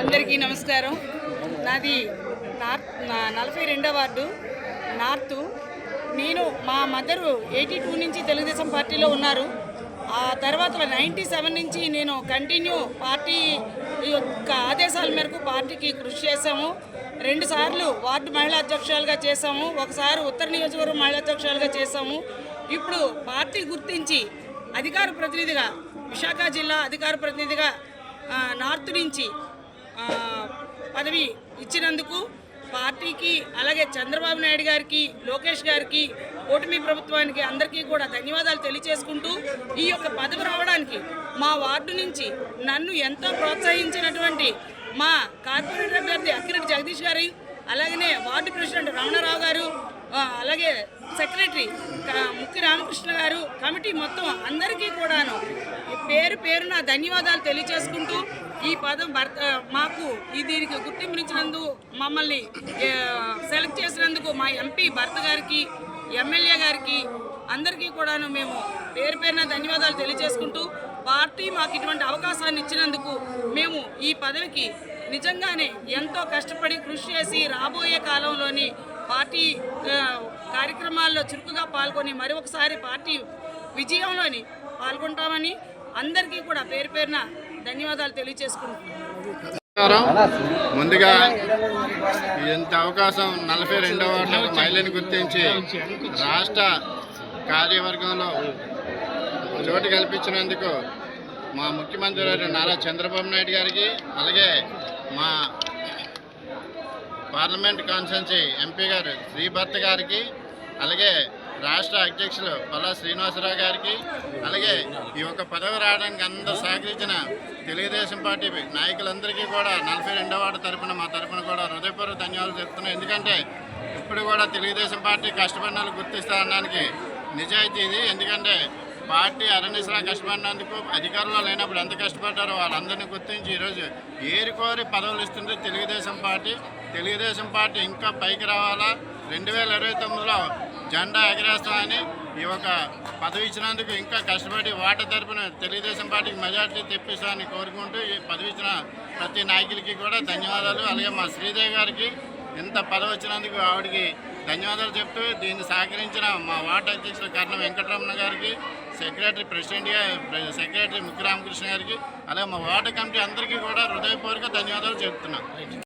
అందరికీ నమస్కారం. నాది నార్త్ నలభై రెండో వార్డు నార్త్. నేను మా మదరు ఎయిటీ టూ నుంచి తెలుగుదేశం పార్టీలో ఉన్నారు. ఆ తర్వాత నైంటీ సెవెన్ నుంచి నేను కంటిన్యూ పార్టీ యొక్క ఆదేశాల మేరకు పార్టీకి కృషి చేశాము. రెండుసార్లు వార్డు మహిళా అధ్యక్షురాలుగా చేశాము. ఒకసారి ఉత్తర నియోజకవర్గం మహిళా అధ్యక్షురాలుగా చేశాము. ఇప్పుడు పార్టీ గుర్తించి అధికార ప్రతినిధిగా విశాఖ జిల్లా అధికార ప్రతినిధిగా నార్త్ నుంచి పదవి ఇచ్చినందుకు పార్టీకి అలాగే చంద్రబాబు నాయుడు గారికి లోకేష్ గారికి ఓటమి ప్రభుత్వానికి అందరికీ కూడా ధన్యవాదాలు తెలియచేసుకుంటూ ఈ యొక్క పదవి రావడానికి మా వార్డు నుంచి నన్ను ఎంతో ప్రోత్సహించినటువంటి మా కార్పొరేటర్ అభ్యర్థి అక్కిరెడ్డి జగదీష్ గారి అలాగనే వార్డు ప్రెసిడెంట్ రమణారావు గారు అలాగే సెక్రటరీ క- ముక్కి రామకృష్ణ గారు కమిటీ మొత్తం అందరికీ కూడాను పేరు పేరున ధన్యవాదాలు తెలియచేసుకుంటూ ఈ పదం భర్త మాకు ఈ దీనికి గుర్తింపునిచ్చినందుకు మమ్మల్ని సెలెక్ట్ చేసినందుకు మా ఎంపీ భర్త గారికి ఎమ్మెల్యే గారికి అందరికీ కూడాను మేము పేరు పేరున ధన్యవాదాలు తెలియజేసుకుంటూ పార్టీ మాకు ఇటువంటి అవకాశాన్ని ఇచ్చినందుకు మేము ఈ పదవికి నిజంగానే ఎంతో కష్టపడి కృషి చేసి రాబోయే కాలంలోని పార్టీ కార్యక్రమాల్లో చురుకుగా పాల్గొని మరి ఒకసారి పార్టీ విజయంలోని పాల్గొంటామని అందరికీ కూడా పేరు పేరున ధన్యవాదాలు తెలియజేసుకుంటున్నాను ముందుగా ఇంత అవకాశం నలభై రెండవ మహిళని గుర్తించి రాష్ట్ర కార్యవర్గంలో చోటు కల్పించినందుకు మా ముఖ్యమంత్రి నారా చంద్రబాబు నాయుడు గారికి అలాగే మా పార్లమెంట్ కాన్స్టెన్సీ ఎంపీ గారు శ్రీభర్త గారికి అలాగే రాష్ట్ర అధ్యక్షులు పల్లా శ్రీనివాసరావు గారికి అలాగే ఈ యొక్క పదవి రావడానికి అందరూ సహకరించిన తెలుగుదేశం పార్టీ నాయకులందరికీ కూడా నలభై రెండవ వార్డు తరపున మా తరపున కూడా హృదయపూర్వక ధన్యవాదాలు చెప్తున్నాం ఎందుకంటే ఇప్పుడు కూడా తెలుగుదేశం పార్టీ కష్టపడిన వాళ్ళు గుర్తిస్తా నిజాయితీ ఇది. ఎందుకంటే పార్టీ అరణ్యశ్రా కష్టపడినందుకు అధికారంలో లేనప్పుడు ఎంత కష్టపడ్డారో వాళ్ళందరినీ గుర్తించి ఈరోజు ఏరుకోరి పదవులు ఇస్తుంది తెలుగుదేశం పార్టీ. తెలుగుదేశం పార్టీ ఇంకా పైకి రావాలా? రెండు వేల ఇరవై తొమ్మిదిలో జెండా ఎగరేస్తామని ఈ ఒక పదవి ఇచ్చినందుకు ఇంకా కష్టపడి వాటర్ తరపున తెలుగుదేశం పార్టీకి మెజార్టీ తెప్పిస్తామని కోరుకుంటూ ఈ పదవి ఇచ్చిన ప్రతి నాయకులకి కూడా ధన్యవాదాలు. అలాగే మా శ్రీదేవి గారికి ఇంత పదవి వచ్చినందుకు ఆవిడకి ధన్యవాదాలు చెప్తూ దీన్ని సహకరించిన మా వార్డు అధ్యక్షుడు కర్ణ వెంకటరమణ గారికి సెక్రటరీ ప్రెసిడెంట్గా సెక్రటరీ ముఖ్య రామకృష్ణ గారికి అలాగే మా వార్డు కమిటీ అందరికీ కూడా హృదయపూర్వక ధన్యవాదాలు చెప్తున్నాను